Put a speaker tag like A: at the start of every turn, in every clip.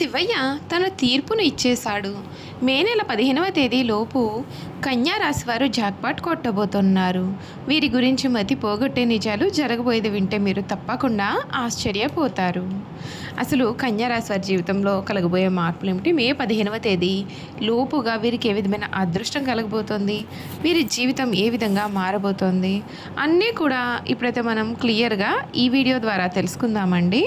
A: శివయ్య తన తీర్పును ఇచ్చేశాడు. మే నెల పదిహేనవ తేదీలోపు కన్యా రాశి వారు జాక్పాట్ కొట్టబోతున్నారు. వీరి గురించి మతి పోగొట్టే నిజాలు జరగబోయేది వింటే మీరు తప్పకుండా ఆశ్చర్యపోతారు. అసలు కన్యా రాశి వారి జీవితంలో కలగబోయే మార్పులు ఏమిటి మే పదిహేనవ తేదీ లోపుగా వీరికి ఏ విధమైన అదృష్టం కలగబోతోంది? వీరి జీవితం ఏ విధంగా మారబోతోంది? అన్నీ కూడా ఇప్పుడైతే మనం క్లియర్గా ఈ వీడియో ద్వారా తెలుసుకుందామండి.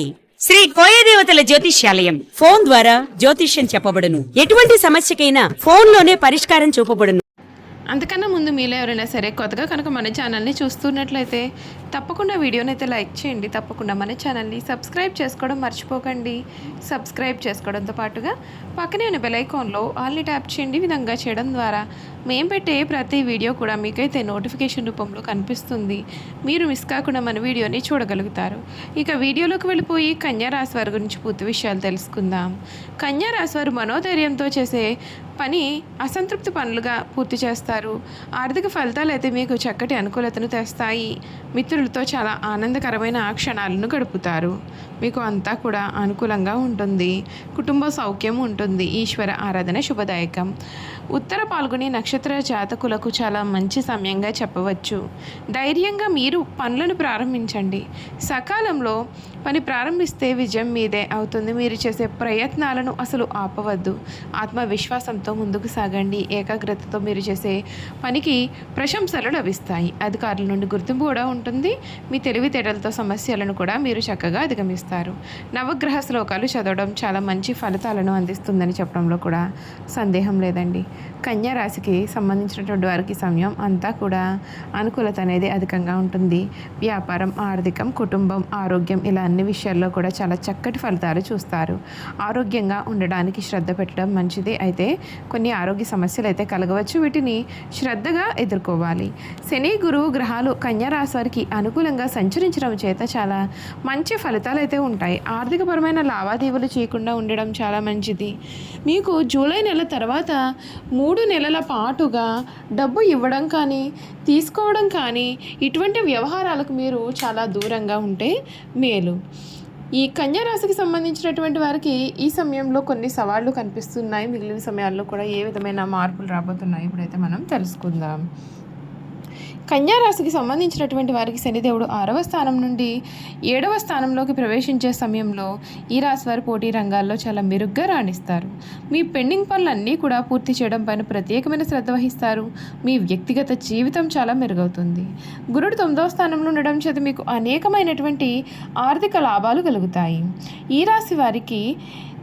B: శ్రీ కోయదేవతల జ్యోతిష్యాలయం. ఫోన్ ద్వారా జ్యోతిష్యం చెప్పబడును. ఎటువంటి సమస్యకైనా ఫోన్లోనే పరిష్కారం చూపబడును.
A: అంతకన్నా ముందు మీలో ఎవరైనా సరే కొత్తగా కనుక మన ఛానల్ని చూస్తున్నట్లయితే తప్పకుండా వీడియోని అయితే లైక్ చేయండి. తప్పకుండా మన ఛానల్ని సబ్స్క్రైబ్ చేసుకోవడం మర్చిపోకండి. సబ్స్క్రైబ్ చేసుకోవడంతో పాటుగా పక్కనే ఉన్న బెలైకాన్లో ఆల్ని ట్యాప్ చేయండి. విధంగా చేయడం ద్వారా మేము పెట్టే ప్రతి వీడియో కూడా మీకైతే నోటిఫికేషన్ రూపంలో కనిపిస్తుంది. మీరు మిస్ కాకుండా మన వీడియోని చూడగలుగుతారు. ఇక వీడియోలోకి వెళ్ళిపోయి కన్యారాశి వారి గురించి పూర్తి విషయాలు తెలుసుకుందాం. కన్యారాశి వారు మనోధైర్యంతో చేసే పని అసంతృప్తి పనులుగా పూర్తి చేస్తారు. ఆర్థిక ఫలితాలు అయితే మీకు చక్కటి అనుకూలతను తెస్తాయి. మిత్రులు మిత్రులతో చాలా ఆనందకరమైన క్షణాలను గడుపుతారు. మీకు అంతా కూడా అనుకూలంగా ఉంటుంది. కుటుంబ సౌఖ్యం ఉంటుంది. ఈశ్వర ఆరాధన శుభదాయకం. ఉత్తర పాల్గొని నక్షత్ర జాతకులకు చాలా మంచి సమయంగా చెప్పవచ్చు. ధైర్యంగా మీరు పనులను ప్రారంభించండి. సకాలంలో పని ప్రారంభిస్తే విజయం మీదే అవుతుంది. మీరు చేసే ప్రయత్నాలను అసలు ఆపవద్దు. ఆత్మవిశ్వాసంతో ముందుకు సాగండి. ఏకాగ్రతతో మీరు చేసే పనికి ప్రశంసలు లభిస్తాయి. అధికారుల నుండి గుర్తింపు కూడా ఉంటుంది. మీ తెలివితేటలతో సమస్యలను కూడా మీరు చక్కగా అధిగమిస్తారు. నవగ్రహ శ్లోకాలు చదవడం చాలా మంచి ఫలితాలను అందిస్తుందని చెప్పడంలో కూడా సందేహం లేదండి. కన్యా రాశికి సంబంధించినటువంటి వారికి సమయం అంతా కూడా అనుకూలత అనేది అధికంగా ఉంటుంది. వ్యాపారం ఆర్థికం కుటుంబం ఆరోగ్యం ఇలా అన్ని విషయాల్లో కూడా చాలా చక్కటి ఫలితాలు చూస్తారు. ఆరోగ్యంగా ఉండడానికి శ్రద్ధ పెట్టడం మంచిది. అయితే కొన్ని ఆరోగ్య సమస్యలు అయితే కలగవచ్చు. వీటిని శ్రద్ధగా ఎదుర్కోవాలి. శని గురువు గ్రహాలు కన్యా రాశి వారికి అనుకూలంగా సంచరించడం చేత చాలా మంచి ఫలితాలు అయితే ఉంటాయి. ఆర్థికపరమైన లావాదేవీలు చేయకుండా ఉండడం చాలా మంచిది. మీకు జూలై నెల తర్వాత మూడు నెలల పాటుగా డబ్బు ఇవ్వడం కానీ తీసుకోవడం కానీ ఇటువంటి వ్యవహారాలకు మీరు చాలా దూరంగా ఉంటే మేలు. ఈ కన్యా రాశికి సంబంధించినటువంటి వారికి ఈ సమయంలో కొన్ని సవాళ్ళు కనిపిస్తున్నాయి. మిగిలిన సమయాల్లో కూడా ఏ విధమైన మార్పులు రాబోతున్నాయి? ఇప్పుడైతే మనం తెలుసుకుందాం. కన్యా రాశికి సంబంధించినటువంటి వారికి శనిదేవుడు ఆరవ స్థానం నుండి ఏడవ స్థానంలోకి ప్రవేశించే సమయంలో ఈ రాశి వారు పోటీ రంగాల్లో చాలా మెరుగ్గా రాణిస్తారు. మీ పెండింగ్ పనులన్నీ కూడా పూర్తి చేయడం పైన ప్రత్యేకమైన శ్రద్ధ వహిస్తారు. మీ వ్యక్తిగత జీవితం చాలా మెరుగవుతుంది. గురుడు తొమ్మిదవ స్థానంలో ఉండడం చేత మీకు అనేకమైనటువంటి ఆర్థిక లాభాలు కలుగుతాయి. ఈ రాశి వారికి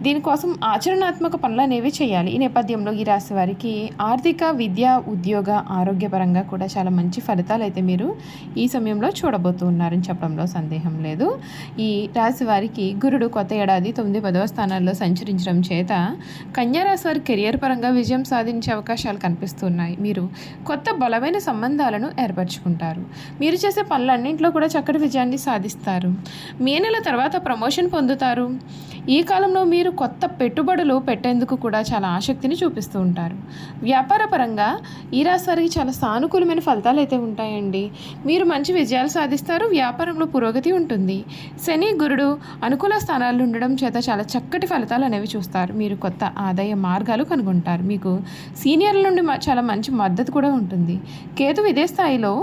A: దీనికోసం ఆచరణాత్మక పనులు అనేవి చేయాలి. ఈ నేపథ్యంలో ఈ రాశి వారికి ఆర్థిక విద్య ఉద్యోగ ఆరోగ్యపరంగా కూడా చాలా మంచి ఫలితాలు అయితే మీరు ఈ సమయంలో చూడబోతున్నారని చెప్పడంలో సందేహం లేదు. ఈ రాశి వారికి గురుడు కొత్త ఏడాది తొమ్మిది పదవ స్థానాల్లో సంచరించడం చేత కన్యా రాశి వారి కెరియర్ పరంగా విజయం సాధించే అవకాశాలు కనిపిస్తున్నాయి. మీరు కొత్త బలమైన సంబంధాలను ఏర్పరచుకుంటారు. మీరు చేసే పనులన్నింటిలో కూడా చక్కటి విజయాన్ని సాధిస్తారు. మే నెల తర్వాత ప్రమోషన్ పొందుతారు. ఈ కాలంలో మీరు కొత్త పెట్టుబడులు పెట్టేందుకు కూడా చాలా ఆసక్తిని చూపిస్తూ ఉంటారు. వ్యాపార పరంగా ఈ రాశి వారికి చాలా సానుకూలమైన ఫలితాలు అయితే ఉంటాయండి. మీరు మంచి విజయాలు సాధిస్తారు వ్యాపారంలో పురోగతి ఉంటుంది. శని గురుడు అనుకూల స్థానాలు ఉండడం చేత చాలా చక్కటి ఫలితాలు అనేవి చూస్తారు. మీరు కొత్త ఆదాయ మార్గాలు కనుగొంటారు. మీకు సీనియర్ల నుండి చాలా మంచి మద్దతు కూడా ఉంటుంది. కేతు ఇదే స్థాయిలో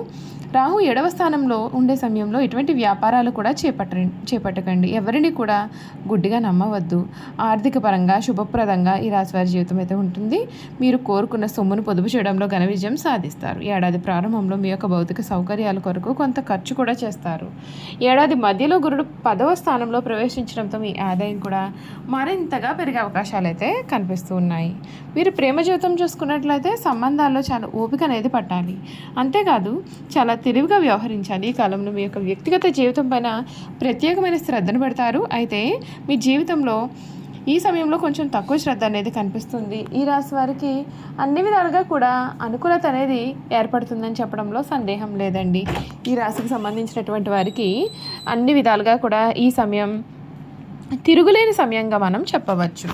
A: రాహు ఏడవ స్థానంలో ఉండే సమయంలో ఎటువంటి వ్యాపారాలు కూడా చేపట్ట చేపట్టకండి. ఎవరిని కూడా గుడ్డిగా నమ్మవద్దు. ఆర్థిక పరంగా శుభప్రదంగా ఈ రాశివారి జీవితం అయితే ఉంటుంది. మీరు కోరుకున్న సొమ్మును పొదుపు చేయడంలో ఘన విజయం సాధిస్తారు. ఏడాది ప్రారంభంలో మీ యొక్క భౌతిక సౌకర్యాల కొరకు కొంత ఖర్చు కూడా చేస్తారు. ఏడాది మధ్యలో గురుడు పదవ స్థానంలో ప్రవేశించడంతో మీ ఆదాయం కూడా మరింతగా పెరిగే అవకాశాలు అయితే కనిపిస్తూ ఉన్నాయి. మీరు ప్రేమ జీవితం చూసుకున్నట్లయితే సంబంధాల్లో చాలా ఓపిక అనేది పట్టాలి. అంతేకాదు చాలా తెలివిగా వ్యవహరించాలి ఈ కాలంలో మీ యొక్క వ్యక్తిగత జీవితం పైన ప్రత్యేకమైన శ్రద్ధను పెడతారు. అయితే మీ జీవితంలో ఈ సమయంలో కొంచెం తక్కువ శ్రద్ధ అనేది కనిపిస్తుంది. ఈ రాశి వారికి అన్ని విధాలుగా కూడా అనుకూలత అనేది ఏర్పడుతుందని చెప్పడంలో సందేహం లేదండి. ఈ రాశికి సంబంధించినటువంటి వారికి అన్ని విధాలుగా కూడా ఈ సమయం తిరుగులేని సమయంగా మనం చెప్పవచ్చు.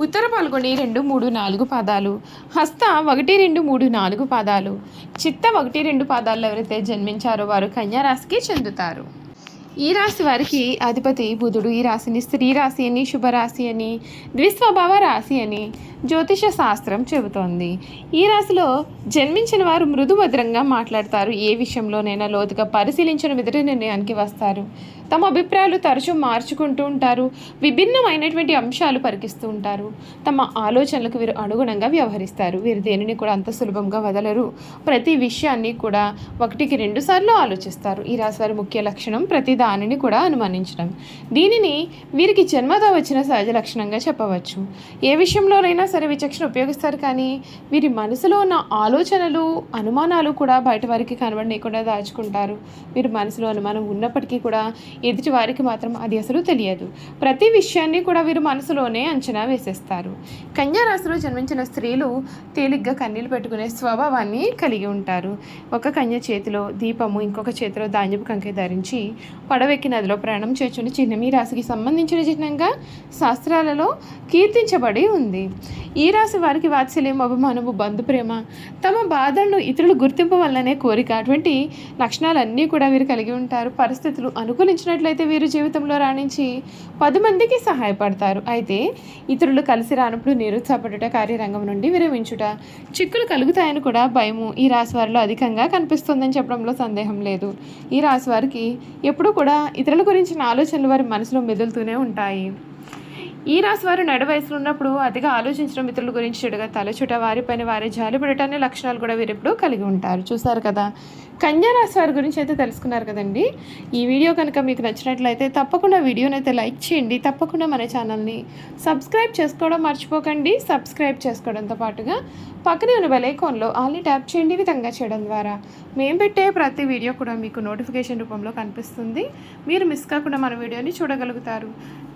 A: ఉత్తర పాల్గొని రెండు మూడు నాలుగు పాదాలు. హస్త ఒకటి రెండు మూడు నాలుగు పాదాలు. చిత్త ఒకటి రెండు పాదాల్లో ఎవరైతే జన్మించారో వారు కన్యా రాశికి చెందుతారు. ఈ రాశి వారికి అధిపతి బుధుడు. ఈ రాశిని స్త్రీ రాశి అని శుభరాశి అని ద్విస్వభావ రాశి అని జ్యోతిష శాస్త్రం చెబుతోంది. ఈ రాశిలో జన్మించిన వారు మృదుభద్రంగా మాట్లాడతారు. ఏ విషయంలోనైనా లోతుగా పరిశీలించిన విధి నిర్ణయానికి వస్తారు. తమ అభిప్రాయాలు తరచూ మార్చుకుంటూ ఉంటారు విభిన్నమైనటువంటి అంశాలు పరికిస్తూ ఉంటారు. తమ ఆలోచనలకు వీరు అనుగుణంగా వ్యవహరిస్తారు. వీరు దేనిని కూడా అంత సులభంగా వదలరు. ప్రతి విషయాన్ని కూడా ఒకటికి రెండు సార్లు ఆలోచిస్తారు. ఈ రాశివారి ముఖ్య లక్షణం ప్రతి దానిని కూడా అనుమానించడం. దీనిని వీరికి జన్మతో వచ్చిన సహజ లక్షణంగా చెప్పవచ్చు. ఏ విషయంలోనైనా సరే విచక్షణ ఉపయోగిస్తారు కానీ వీరి మనసులో ఉన్న ఆలోచనలు అనుమానాలు కూడా బయట వారికి కనబడనీయకుండా దాచుకుంటారు. వీరి మనసులో అనుమానం ఉన్నప్పటికీ కూడా ఎదుటి వారికి మాత్రం అది అసలు తెలియదు. ప్రతి విషయాన్ని కూడా వీరు మనసులోనే అంచనా వేసేస్తారు. కన్యా రాశిలో జన్మించిన స్త్రీలు తేలిగ్గా కన్నీళ్ళు పెట్టుకునే స్వభావాన్ని కలిగి ఉంటారు. ఒక కన్య చేతిలో దీపము ఇంకొక చేతిలో ధాన్యపు కంకె ధరించి పడవెక్కి నదిలో ప్రయాణం చేర్చుని. చిహ్నం ఈ రాశికి సంబంధించిన చిహ్నంగా శాస్త్రాలలో కీర్తించబడి ఉంది. ఈ రాశి వారికి వాత్సల్యం అభిమానము బంధు ప్రేమ తమ బాధలను ఇతరులు గుర్తింపు వల్లనే కోరిక అటువంటి లక్షణాలన్నీ కూడా వీరు కలిగి ఉంటారు. పరిస్థితులు అనుకూలించినట్లయితే వీరు జీవితంలో రాణించి పది మందికి సహాయపడతారు. అయితే ఇతరులు కలిసి రానప్పుడు నిరుత్సాహపడుట కార్యరంగం నుండి విరమించుట చిక్కులు కలుగుతాయని కూడా భయము ఈ రాశివారిలో అధికంగా కనిపిస్తుందని చెప్పడంలో సందేహం లేదు. ఈ రాశివారికి ఎప్పుడూ కూడా ఇతరుల గురించిన ఆలోచనలు వారి మనసులో మెదులుతూనే ఉంటాయి. ఈ రాశి వారు నడు వయసులో ఉన్నప్పుడు అతిగా ఆలోచించడం మిత్రుల గురించి చెడుగా తలచుట వారిపైన వారే జాలిపడటాన్ని లక్షణాలు కూడా వీరెప్పుడు కలిగి ఉంటారు. చూసారు కదా? కన్యా రాశి వారి గురించి అయితే తెలుసుకున్నారు కదండి? ఈ వీడియో కనుక మీకు నచ్చినట్లయితే తప్పకుండా వీడియోని అయితే లైక్ చేయండి. తప్పకుండా మన ఛానల్ని సబ్స్క్రైబ్ చేసుకోవడం మర్చిపోకండి. సబ్స్క్రైబ్ చేసుకోవడంతో పాటుగా పక్కనే ఉన్న బెల్ ఆల్ని ట్యాప్ చేయండి ఈ విధంగా చేయడం ద్వారా. మేము పెట్టే ప్రతి వీడియో కూడా మీకు నోటిఫికేషన్ రూపంలో కనిపిస్తుంది. మీరు మిస్ కాకుండా మన వీడియోని చూడగలుగుతారు.